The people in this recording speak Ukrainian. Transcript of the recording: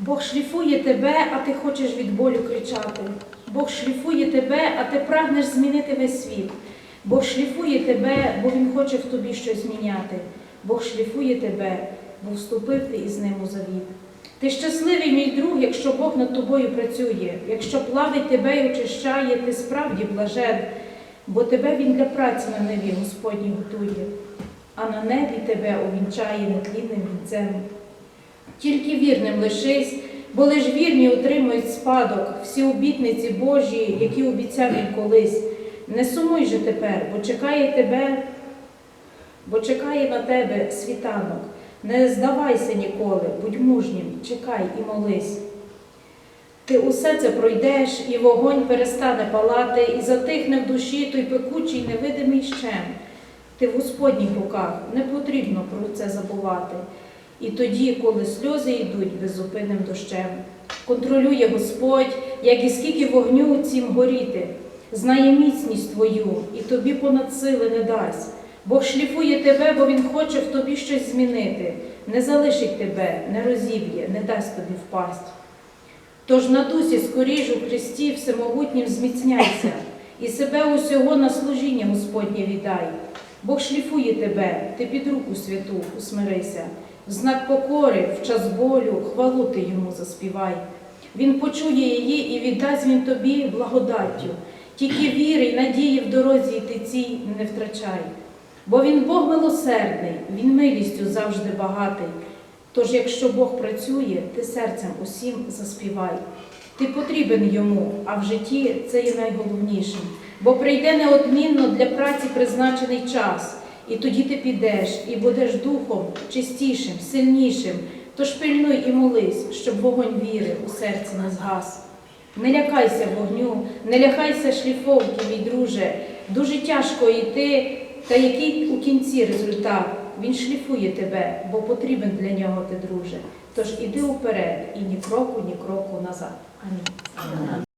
Бог шліфує тебе, а ти хочеш від болю кричати. Бог шліфує тебе, а ти прагнеш змінити весь світ. Бог шліфує тебе, бо Він хоче в тобі щось зміняти. Бог шліфує тебе, бо вступив ти із ним у завіт. Ти щасливий, мій друг, якщо Бог над тобою працює, якщо плавить тебе і очищає, ти справді блажен, бо тебе Він для праці на небі Господній готує, а на небі тебе увінчає нетлінним вінцем. Тільки вірним лишись, бо лиш вірні отримують спадок, всі обітниці Божі, які обіцяв він колись. Не сумуй же тепер, бо чекає тебе, бо чекає на тебе світанок. Не здавайся ніколи, будь мужнім, чекай і молись. Ти усе це пройдеш, і вогонь перестане палати, і затихне в душі той пекучий невидимий щем. Ти в Господніх руках не потрібно про це забувати. І тоді, коли сльози йдуть беззупинним дощем, контролює Господь, як і скільки вогню цім горіти, знає міцність твою, і тобі понад сили не дасть. Бог шліфує тебе, бо Він хоче в тобі щось змінити, не залишить тебе, не розіб'є, не дасть тобі впасть. Тож на дусі скоріш у Христі всемогутнім зміцняйся, і себе усього на служіння Господнє віддай. Бог шліфує тебе, ти під руку святу усмирися, в знак покори, в час болю, хвалу ти йому заспівай. Він почує її і віддасть він тобі благодаттю. Тільки віри й надії в дорозі йти цій не втрачай. Бо він Бог милосердний, він милістю завжди багатий. Тож, якщо Бог працює, ти серцем усім заспівай. Ти потрібен йому, а в житті це є найголовнішим. Бо прийде неодмінно для праці призначений час, і тоді ти підеш і будеш духом чистішим, сильнішим. Тож пильнуй і молись, щоб вогонь віри у серці не згас. Не лякайся вогню, не лякайся шліфовки, мій друже. Дуже тяжко йти, та який у кінці результат? Він шліфує тебе, бо потрібен для нього ти, друже. Тож іди уперед і ні кроку, ні кроку назад. Амінь.